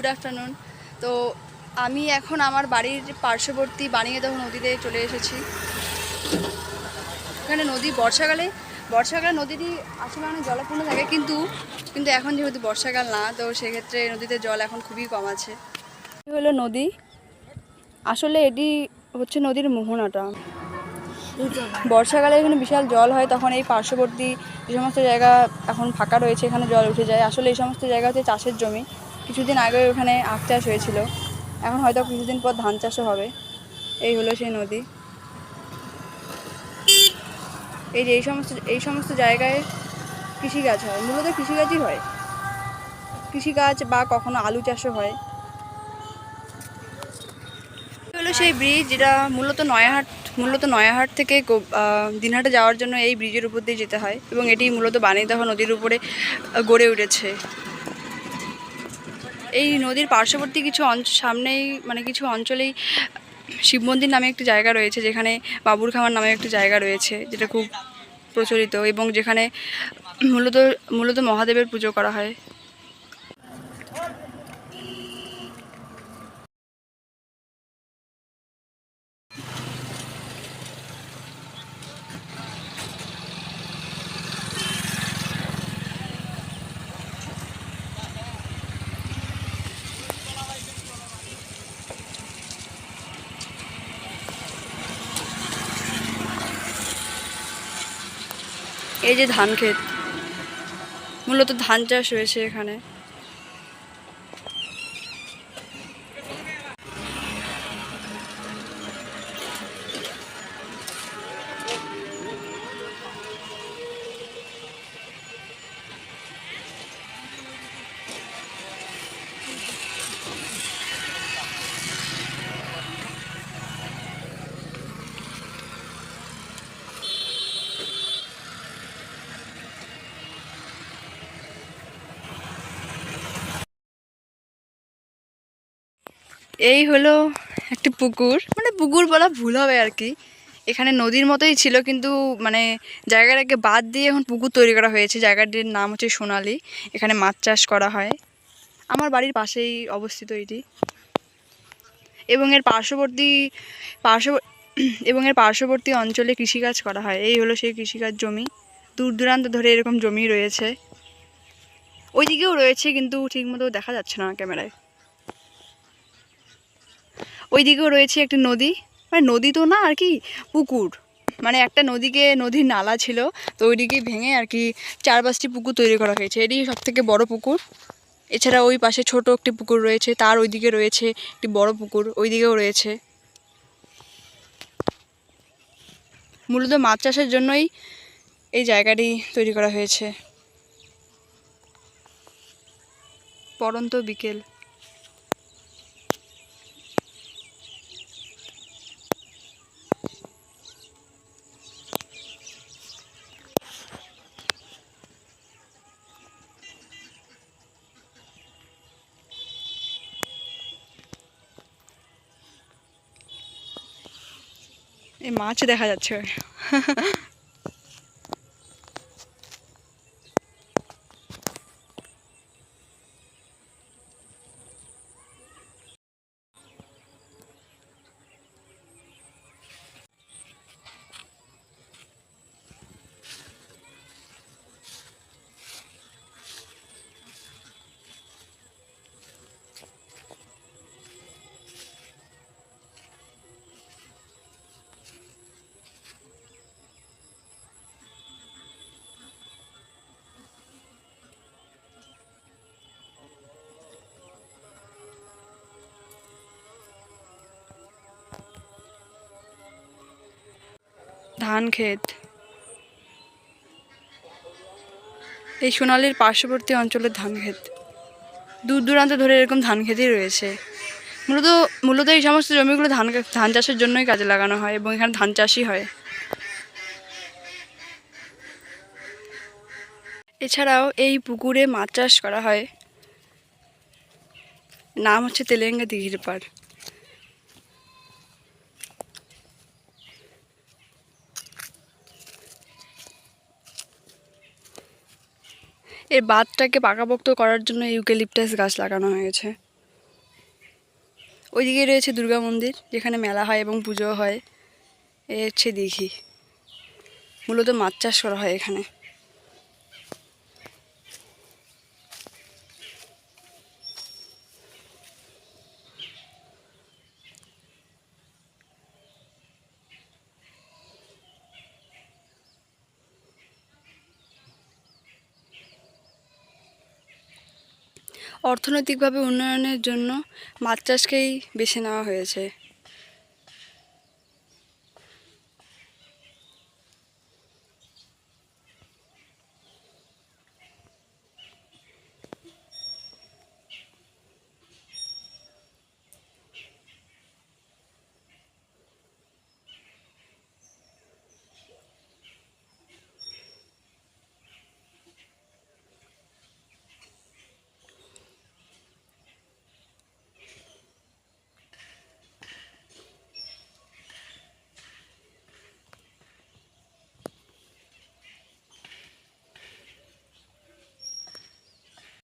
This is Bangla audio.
Good afternoon. তো আমি এখন আমার বাড়ির পার্শ্ববর্তী বানিয়ে বানিয়েদহ নদীতে চলে এসেছি। এখানে নদী বর্ষাকালে বর্ষাকালে নদীটি আসলে অনেক জলপূর্ণ থাকে কিন্তু কিন্তু এখন যেহেতু বর্ষাকাল না, তো সেক্ষেত্রে নদীতে জল এখন খুবই কম আছে। হলো নদী। আসলে এটি হচ্ছে নদীর মোহনাটা। বর্ষাকালে এখানে বিশাল জল হয়, তখন এই পার্শ্ববর্তী যে সমস্ত জায়গা এখন ফাঁকা রয়েছে, এখানে জল উঠে যায়। আসলে এই সমস্ত জায়গা হচ্ছে চাষের জমি। কিছুদিন আগে ওখানে আখ চাষ হয়েছিল। এখন হয়তো কিছুদিন পর ধান চাষও হবে। এই হলো সেই নদী। এই যে এই সমস্ত এই সমস্ত জায়গায় কৃষিকাজ হয়। মূলত কৃষিকাজই হয়। কৃষিকাজ বা কখনো আলু চাষও হয়। হলো সেই ব্রিজ যেটা মূলত নয়াহাট মূলত নয়াহাট থেকে দিনহাটে যাওয়ার জন্য এই ব্রিজের উপর দিয়ে যেতে হয় এবং এটি মূলত বানিদাহ নদীর উপরে গড়ে উঠেছে। এই নদীর পার্শ্ববর্তী কিছু অঞ্চ, সামনেই মানে কিছু অঞ্চলেই শিব মন্দির নামে একটি জায়গা রয়েছে, যেখানে বাবুর খামার নামে একটি জায়গা রয়েছে, যেটা খুব প্রচলিত এবং যেখানে মূলত মূলত মহাদেবের পুজো করা হয়। এই যে ধান ক্ষেত। মূলত ধান চাষ হয়েছে এখানে। এই হলো একটি পুকুর। মানে পুকুর বলা ভুল হবে আর কি এখানে নদীর মতোই ছিল কিন্তু মানে জায়গাটাকে বাদ দিয়ে এখন পুকুর তৈরি করা হয়েছে। জায়গাটির নাম হচ্ছে সোনালি। এখানে মাছ চাষ করা হয়। আমার বাড়ির পাশেই অবস্থিত এটি। এবং এর পার্শ্ববর্তী পার্শ্ব এবং এর পার্শ্ববর্তী অঞ্চলে কৃষিকাজ করা হয়। এই হলো সেই কৃষিকাজ জমি। দূর দূরান্ত ধরে এরকম জমি রয়েছে। ওইদিকেও রয়েছে কিন্তু ঠিকমতো দেখা যাচ্ছে না ক্যামেরায়। ওইদিকেও রয়েছে একটি নদী। মানে নদী তো না আর কি, পুকুর। মানে একটা নদীকে, নদীর নালা ছিল, তো ওইদিকে ভেঙে আর কি চার পাঁচটি পুকুর তৈরি করা হয়েছে। এটি সব থেকে বড় পুকুর। এছাড়া ওই পাশে ছোট একটি পুকুর রয়েছে, তার ওইদিকে রয়েছে একটি বড় পুকুর, ওইদিকেও রয়েছে। মূলত মাছ চাষের জন্যই এই জায়গাটি তৈরি করা হয়েছে। পরন্ত বিকেল। এই মাছ দেখা যাচ্ছে। ধান ক্ষেত। এই সোনালির পার্শ্ববর্তী অঞ্চলের ধান ক্ষেত। দূর দূরান্ত ধরে এরকম ধান ক্ষেতই রয়েছে। মূলত মূলত এই সমস্ত জমিগুলো ধান ধান চাষের জন্যই কাজে লাগানো হয় এবং এখানে ধান চাষই হয়। এছাড়াও এই পুকুরে মাছ চাষ করা হয়। নাম হচ্ছে তেলেঙ্গা দিঘির পাড়। এর বাঁধটাকে পাকাপোক্ত করার জন্য ইউকেলিপটাস গাছ লাগানো হয়েছে। ওইদিকে রয়েছে দুর্গা মন্দির, যেখানে মেলা হয় এবং পুজো হয়। এ হচ্ছে দীঘি। মূলত মাছ চাষ করা হয় এখানে। অর্থনৈতিকভাবে উন্নয়নের জন্য মাছ চাষকেই বেছে নেওয়া হয়েছে।